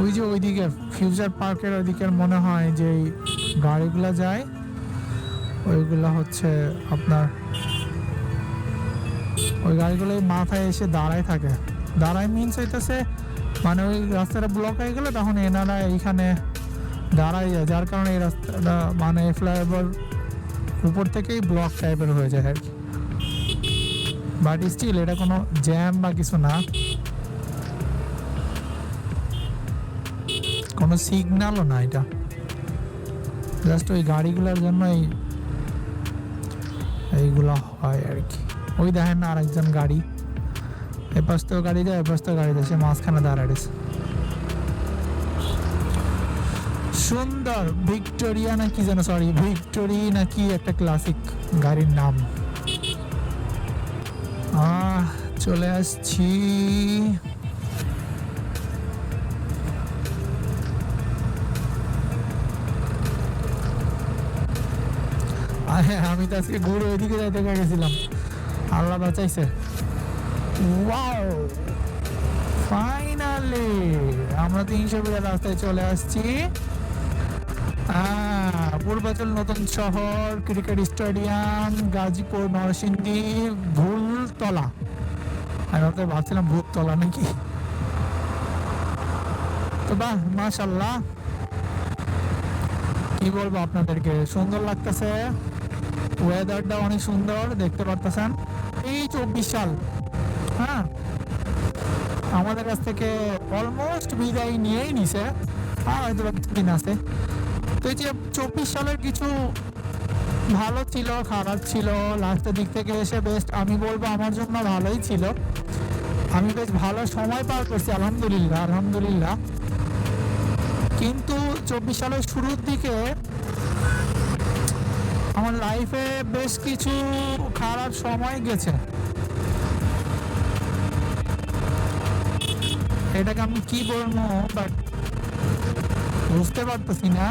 ওই যে ওইদিকে ফিউচার পার্কের ওইদিকের মনে হয় যে গাড়িগুলো যায়, ওইগুলো হচ্ছে আপনার, ওই গাড়িগুলো মাথায় এসে দাঁড়ায় থাকে। দাঁড়ায় মিনস হইতেছে মানে ওই রাস্তাটা ব্লক হয়ে গেলে তখন এনারা এইখানে দাঁড়ায় যায়, যার কারণে এই রাস্তাটা মানে ফ্লাইওভার উপর থেকেই ব্লক টাইপের হয়ে যায় আর কি। বাট স্টিল এটা কোনো জ্যাম বা কিছু না। কোনো সিগন্যালও না এটা। জাস্ট ওই গাড়িগুলোর জন্য এই এইগুলো হয় আর কি। ওই দেখেন না আরেকজন গাড়ি। এ পাশ তো গাড়ি দেয় এ পাশ তো গাড়ি দেয় সে মাঝখানে দাঁড়াইছে সুন্দর, ভিক্টোরিয়া না কি যেন সরি ভিক্টোরি না কি একটা ক্লাসিক গাড়ির নাম। চলে আসছি। আমি তো আজকে ঘুরে ওইদিকে যাইতে গেছিলাম। আল্লাহ বাঁচাইছে। ওয়াও! ফাইনালি আমরা রাস্তায় চলে আসছি। পূর্বাচল নতুন শহর, ক্রিকেট স্টেডিয়াম, গাজীপুর, নরসিংদী, ভুলতলা। আমি ভাবছিলাম ভূততলা নাকি? তো বাহ মাশাল্লাহ কি বলব আপনাদেরকে? সুন্দর লাগতেছে। ওয়েদারটা অনেক সুন্দর, দেখতে পারতেছেন। এই চব্বিশ সাল হ্যাঁ? আমাদের কাছ থেকে অলমোস্ট বিদায় নিয়েই নিছে। আর হয়তো দিন আছে। তো এই যে চব্বিশ সালের কিছু ভালো ছিল, খারাপ ছিল লাস্টের দিক থেকে এসে বেস্ট আমি বলব আমার জন্য ভালোই ছিল। আমি বেশ ভালো সময় পার করছি, আলহামদুলিল্লাহ আলহামদুলিল্লাহ। কিন্তু চব্বিশ সালের শুরুর দিকে আমার লাইফে বেশ কিছু খারাপ সময় গেছে। এটাকে আমি কি বলব? বাট বুঝতে পারতেছি না।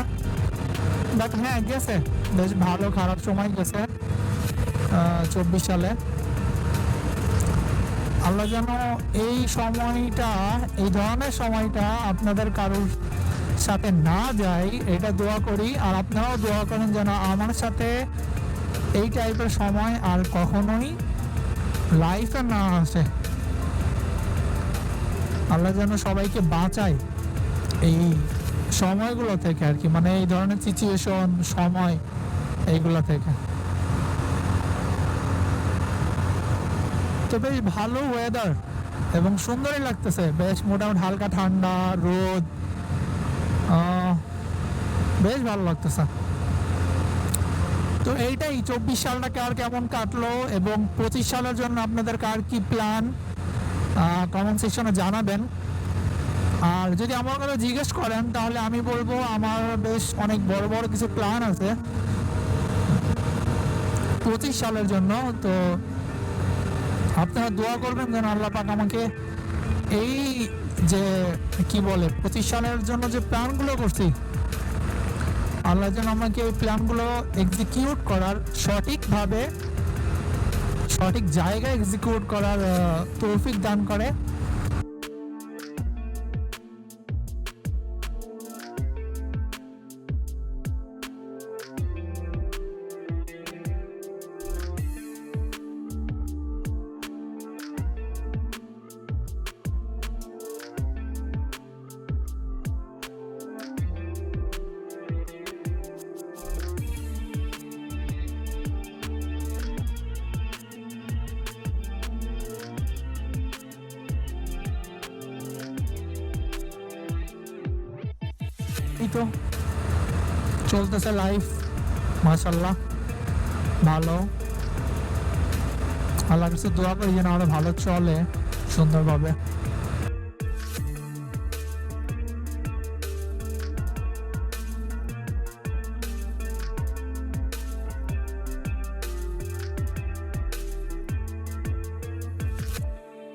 বাট হ্যাঁ গেছে। বেশ ভালো খারাপ সময় গেছে চব্বিশ সালে। আল্লাহ যেন এই সময়টা, এই ধরনের সময়টা আপনাদের কারোর সাথে না যাই, এটা দোয়া করি। আর আপনারাও দোয়া করেন যেন আমার সাথে এই টাইপের সময় আর কখনোই লাইফে না আসে। আল্লাহ যেন সবাইকে বাঁচায় এই সময়গুলো থেকে আর কি মানে এই ধরনের সিচুয়েশন সময়, এইগুলো থেকে। তো বেশ ভালো ওয়েদার এবং সুন্দরই লাগতেছে। বেশ মোটামুটি হালকা ঠান্ডা, রোদ বেশ ভালো লাগতেছে। তো এইটাই, চব্বিশ সালটাকে আর কেমন কাটলো এবং পঁচিশ সালের জন্য আপনাদের কার কি প্ল্যান কমেন্ট সেকশনে জানাবেন। আর যদি আমার কথা জিজ্ঞেস করেন, তাহলে আমি বলব আমার বেশ অনেক বড় বড় কিছু প্ল্যান আছে। পঁচিশ সালের জন্য, তো আপনারা দোয়া করবেন যেন আল্লাহ পাক আমাকে এই যে, কি বলে, প্রতিষ্ঠানের জন্য যে প্ল্যানগুলো করছি, আল্লাহ যেন আমাকে ওই প্ল্যানগুলো এক্সিকিউট করার সঠিকভাবে, সঠিক জায়গায় এক্সিকিউট করার তৌফিক দান করে। এই চলতেছে লাইফ মাশাল্লাহ ভালো। আল্লাহ কাছে দোয়া করি যেন আরও ভালো চলে সুন্দরভাবে।